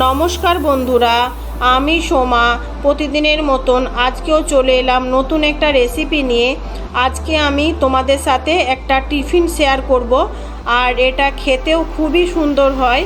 নমস্কার বন্ধুরা, আমি সোমা। প্রতিদিনের মতন আজকেও চলে এলাম নতুন একটা রেসিপি নিয়ে। আজকে আমি তোমাদের সাথে একটা টিফিন শেয়ার করব, আর এটা খেতেও খুবই সুন্দর হয়।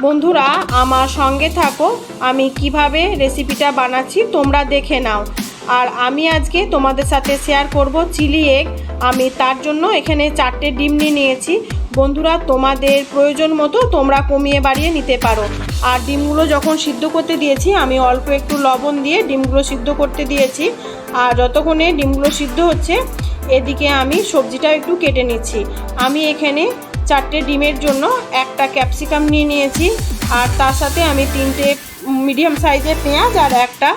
বন্ধুরা, আমার সঙ্গে থাকো, আমি কীভাবে রেসিপিটা বানাচ্ছি তোমরা দেখে নাও। আর আমি আজকে তোমাদের সাথে শেয়ার করব চিলি এগ। আমি তার জন্য এখানে চারটে ডিম নিয়ে নিয়েছি। বন্ধুরা, তোমাদের প্রয়োজন মতো তোমরা কমিয়ে বাড়িয়ে নিতে পারো। আর ডিমগুলো যখন সিদ্ধ করতে দিয়েছি, আমি অল্প একটু লবণ দিয়ে ডিমগুলো সিদ্ধ করতে দিয়েছি। আর যতক্ষণে ডিমগুলো সিদ্ধ হচ্ছে, এদিকে আমি সবজিটা একটু কেটে নিচ্ছি। আমি এখানে চারটে ডিমের জন্য একটা ক্যাপসিকাম নিয়ে নিয়েছি। আর তার সাথে আমি তিনটে মিডিয়াম সাইজের পেঁয়াজ আর একটা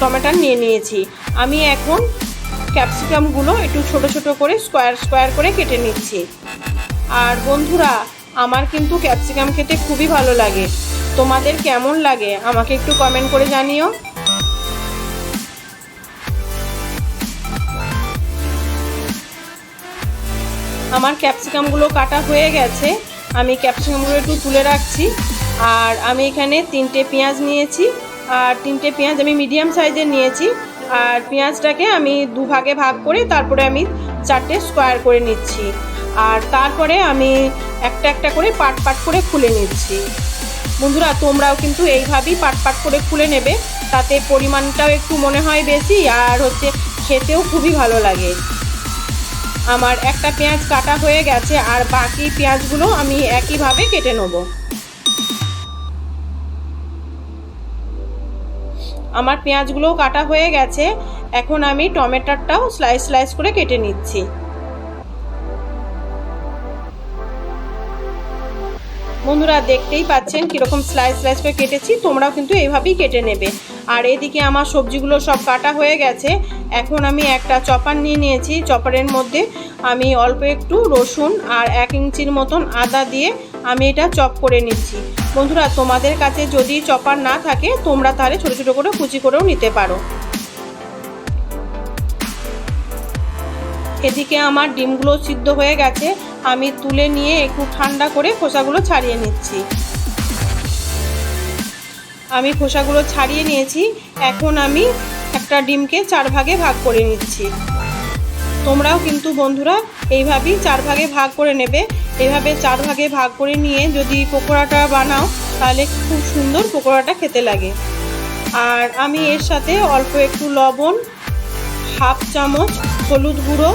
টমেটো নিয়ে নিয়েছি। আমি এখন ক্যাপসিকামগুলো একটু ছোট ছোট করে স্কোয়ার স্কোয়ার করে কেটে নিচ্ছি। আর বন্ধুরা, আমার কিন্তু ক্যাপসিকাম খেতে খুবই ভালো লাগে। তোমাদের কেমন লাগে আমাকে একটু কমেন্ট করে জানিও। আমার ক্যাপসিকামগুলো কাটা হয়ে গেছে। আমি ক্যাপসিকামগুলো একটু তুলে রাখছি। আর আমি এখানে তিনটে পেঁয়াজ নিয়েছি। আর তিনটে পেঁয়াজ আমি মিডিয়াম সাইজের নিয়েছি। আর পেঁয়াজটাকে আমি দুভাগে ভাগ করে তারপরে আমি চারটে স্কোয়ার করে নিচ্ছি। আর তারপরে আমি একটা একটা করে পাট পাট করে খুলে নিচ্ছি। বন্ধুরা, তোমরাও কিন্তু এইভাবেই পাট পাট করে খুলে নেবে। তাতে পরিমাণটাও একটু মনে হয় বেশি আর হচ্ছে খেতেও খুবই ভালো লাগে। আমার একটা পেঁয়াজ কাটা হয়ে গেছে আর বাকি পেঁয়াজগুলো আমি একইভাবে কেটে নেব। আমার পেঁয়াজগুলোও কাটা হয়ে গেছে। এখন আমি টমেটোটাও স্লাইস স্লাইস করে কেটে নিচ্ছি। বন্ধুরা, দেখতেই পাচ্ছেন কীরকম স্লাইস স্লাইস করে কেটেছি। তোমরাও কিন্তু এইভাবেই কেটে নেবে। আর এদিকে আমার সবজিগুলো সব কাটা হয়ে গেছে। এখন আমি একটা চপার নিয়ে নিয়েছি। চপারের মধ্যে আমি অল্প একটু রসুন আর এক ইঞ্চির মতন আদা দিয়ে আমি এটা চপ করে নিচ্ছি। বন্ধুরা, তোমাদের কাছে যদি চপার না থাকে, তোমরা তাহলে ছোটো ছোটো করে কুচি করেও নিতে পারো। এদিকে আমার ডিমগুলো সিদ্ধ হয়ে গেছে। আমি তুলে নিয়ে একটু ঠান্ডা করে খোসাগুলো ছাড়িয়ে নিচ্ছি। আমি খোসাগুলো ছাড়িয়ে নিয়েছি। এখন আমি একটা ডিমকে চার ভাগে ভাগ করে নিচ্ছি। তোমরাও কিন্তু বন্ধুরা, এইভাবেই চার ভাগে ভাগ করে নেবে। এইভাবে চার ভাগে ভাগ করে নিয়ে যদি পকোড়াটা বানাও, তাহলে খুব সুন্দর পকোড়াটা খেতে লাগে। আর আমি এর সাথে অল্প একটু লবণ, হাফ চামচ হলুদ গুঁড়ো,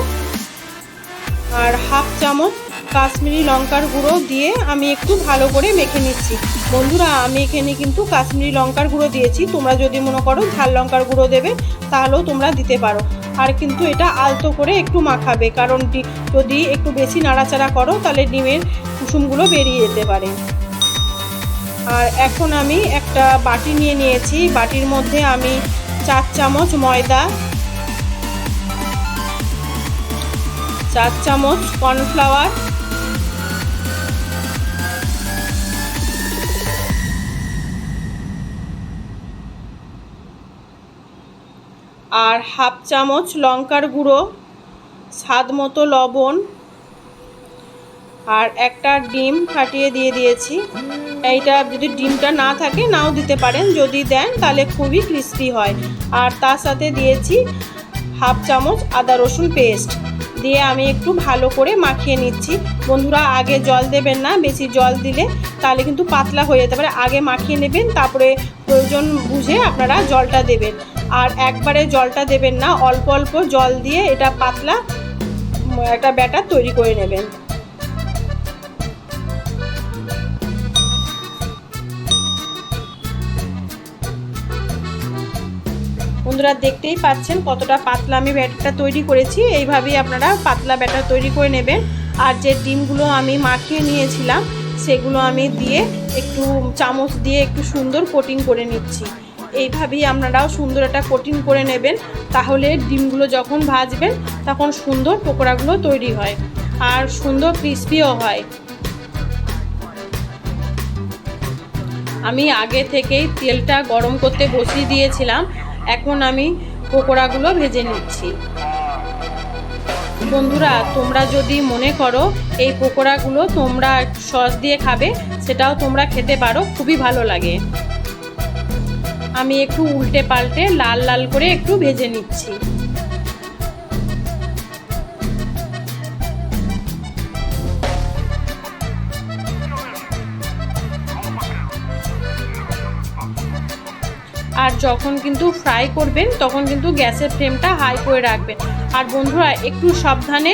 আর হাফ চামচ কাশ্মীরি লঙ্কার গুঁড়ো দিয়ে আমি একটু ভালো করে মেখে নিচ্ছি। বন্ধুরা, আমি এখানে কিন্তু কাশ্মীরি লঙ্কার গুঁড়ো দিয়েছি। তোমরা যদি মনে করো ঝাল লঙ্কার গুঁড়ো দেবে, তাহলেও তোমরা দিতে পারো। আর কিন্তু এটা আলতো করে একটু মাখাবে, কারণ যদি একটু বেশি নাড়াচাড়া করো, তাহলে ডিমের কুসুমগুলো বেরিয়ে যেতে পারে। আর এখন আমি একটা বাটি নিয়ে নিয়েছি। বাটির মধ্যে আমি চার চামচ ময়দা, চার চামচ কর্নফ্লাওয়ার আর হাফ চামচ লঙ্কার গুঁড়ো, স্বাদ মতো লবণ আর একটা ডিম ফাটিয়ে দিয়ে দিয়েছি। এইটা যদি ডিমটা না থাকে নাও দিতে পারেন, যদি দেন তাহলে খুবই ক্রিস্পি হয়। আর তার সাথে দিয়েছি হাফ চামচ আদা রসুন পেস্ট দিয়ে আমি একটু ভালো করে মাখিয়ে নিচ্ছি। বন্ধুরা, আগে জল দেবেন না, বেশি জল দিলে তাহলে কিন্তু পাতলা হয়ে যেতে পারে। আগে মাখিয়ে নেবেন, তারপরে প্রয়োজন বুঝে আপনারা জলটা দেবেন। আর একবারে জলটা দেবেন না, অল্প অল্প জল দিয়ে এটা পাতলা একটা ব্যাটার তৈরি করে নেবেন। বন্ধুরা দেখতেই পাচ্ছেন কতটা পাতলা আমি ব্যাটারটা তৈরি করেছি। এইভাবেই আপনারা পাতলা ব্যাটার তৈরি করে নেবেন। আর যে ডিমগুলো আমি মাখিয়ে নিয়েছিলাম, সেগুলো আমি দিয়ে একটু চামচ দিয়ে একটু সুন্দর কোটিং করে নিচ্ছি। এইভাবেই আপনারাও সুন্দর একটা কোটিং করে নেবেন। তাহলে ডিমগুলো যখন ভাজবেন, তখন সুন্দর পকোড়াগুলো তৈরি হয় আর সুন্দর ক্রিস্পিও হয়। আমি আগে থেকেই তেলটা গরম করতে বসিয়ে দিয়েছিলাম। এখন আমি পকোড়াগুলো ভেজে নিচ্ছি। বন্ধুরা, তোমরা যদি মনে করো এই পকোড়াগুলো তোমরা সস দিয়ে খাবে, সেটাও তোমরা খেতে পারো, খুবই ভালো লাগে। আমি একটু উল্টে পাল্টে লাল লাল করে একটু ভেজে নিচ্ছি। আর যখন কিন্তু ফ্রাই করবেন, তখন কিন্তু গ্যাসের ফ্লেমটা হাই করে রাখবেন। আর বন্ধুরা, একটু সাবধানে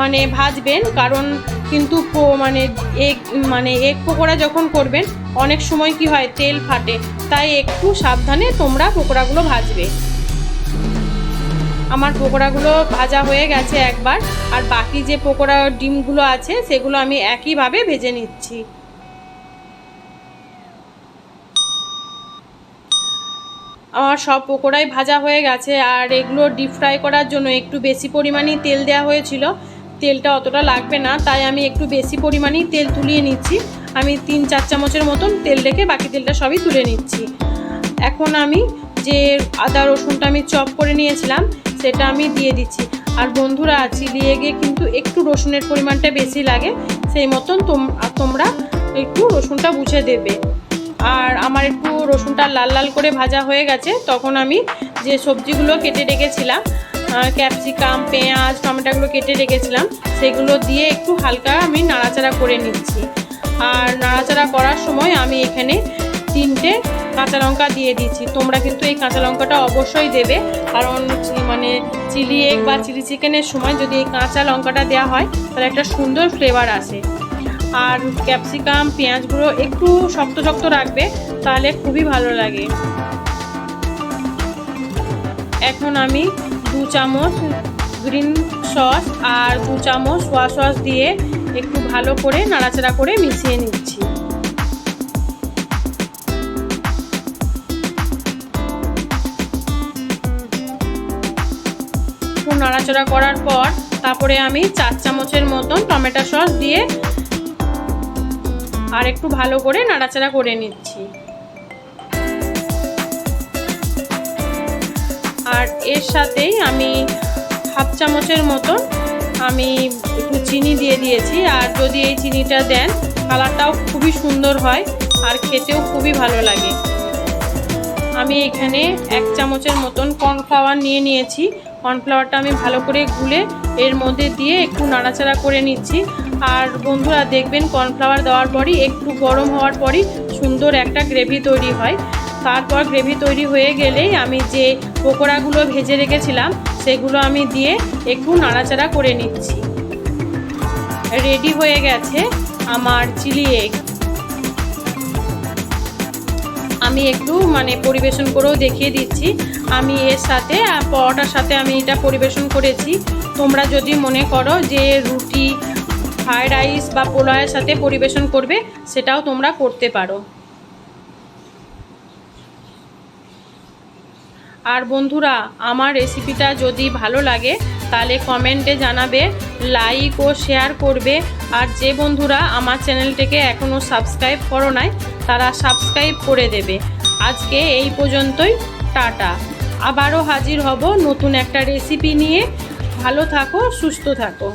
মানে ভাজবেন, কারণ কিন্তু মানে এগ মানে এগ পকোড়া যখন করবেন, অনেক সময় কি হয়, তেল ফাটে। তাই একটু সাবধানে তোমরা পকোড়াগুলো ভাজবে। আমার পকোড়াগুলো ভাজা হয়ে গেছে একবার, আর বাকি যে পকোড়া ডিমগুলো আছে, সেগুলো আমি একইভাবে ভেজে নিচ্ছি। আমার সব পকোড়াই ভাজা হয়ে গেছে আর এগুলো ডিপ ফ্রাই করার জন্য একটু বেশি পরিমাণেই তেল দেওয়া হয়েছিল। তেলটা অতটা লাগবে না, তাই আমি একটু বেশি পরিমাণেই তেল তুলিয়ে নিচ্ছি। আমি তিন চার চামচের মতন তেল রেখে বাকি তেলটা সবই তুলে নিচ্ছি। এখন আমি যে আদা রসুনটা আমি চপ করে নিয়েছিলাম, সেটা আমি দিয়ে দিচ্ছি। আর বন্ধুরা, চিলি গিয়ে কিন্তু একটু রসুনের পরিমাণটা বেশি লাগে, সেই মতন তোম- তোমরা একটু রসুনটা বুঝে দেবে। আর আমার একটু রসুনটা লাল লাল করে ভাজা হয়ে গেছে, তখন আমি যে সবজিগুলো কেটে রেখেছিলাম ক্যাপসিকাম, পেঁয়াজ, টমেটোগুলো কেটে রেখেছিলাম, সেগুলো দিয়ে একটু হালকা আমি নাড়াচাড়া করে নিচ্ছি। আর নাড়াচাড়া করার সময় আমি এখানে তিনটে কাঁচা লঙ্কা দিয়ে দিচ্ছি। তোমরা কিন্তু এই কাঁচা লঙ্কাটা অবশ্যই দেবে, কারণ মানে চিলি এগ বা চিলি চিকেনের সময় যদি এই কাঁচা লঙ্কাটা দেওয়া হয়, তাহলে একটা সুন্দর ফ্লেভার আসে। আর ক্যাপসিকাম পেঁয়াজগুলো একটু শক্ত শক্ত রাখবে, তাহলে খুবই ভালো লাগে। এখন আমি দু চামচ গ্রিন সস আর দু চামচ সোয়া সস দিয়ে একটু ভালো করে নাড়াচাড়া করে মিশিয়ে নিচ্ছি। নাড়াচাড়া করার পর, তারপরে আমি চার চামচের মতন টমেটো সস দিয়ে আর একটু ভালো করে নাড়াচাড়া করে নিচ্ছি। আর এর সাথেই আমি হাফ চামচের মতন আমি একটু চিনি দিয়ে দিয়েছি। আর যদি এই চিনিটা দেন, কালারটাও খুবই সুন্দর হয় আর খেতেও খুবই ভালো লাগে। আমি এখানে এক চামচের মতন কর্নফ্লাওয়ার নিয়ে নিয়েছি। কর্নফ্লাওয়ারটা আমি ভালো করে গুলে এর মধ্যে দিয়ে একটু নাড়াচাড়া করে নিচ্ছি। আর বন্ধুরা দেখবেন কর্নফ্লাওয়ার দেওয়ার পরই একটু গরম হওয়ার পরই সুন্দর একটা গ্রেভি তৈরি হয়। তারপর গ্রেভি তৈরি হয়ে গেলেই আমি যে পকোড়াগুলো ভেজে রেখেছিলাম, সেগুলো আমি দিয়ে একটু নাড়াচাড়া করে নিচ্ছি। রেডি হয়ে গেছে আমার চিলি এগ। আমি একটু মানে পরিবেশন করেও দেখিয়ে দিচ্ছি। আমি এর সাথে পরোটার সাথে আমি এটা পরিবেশন করেছি। তোমরা যদি মনে করো যে রুটি ফ্রায়েড রাইস বা পোলাওয়ের সাথে পরিবেশন করবে, সেটাও তোমরা করতে পারো। আর বন্ধুরা, আমার রেসিপিটা যদি ভালো লাগে, তাহলে কমেন্টে জানাবে লাইক ও শেয়ার করবে। আর যে বন্ধুরা আমার চ্যানেলটিকে এখনও সাবস্ক্রাইব করো নাই, তারা সাবস্ক্রাইব করে দেবে। আজকে এই পর্যন্তই, টাটা। আবারও হাজির হব নতুন একটা রেসিপি নিয়ে। ভালো থাকো, সুস্থ থাকো।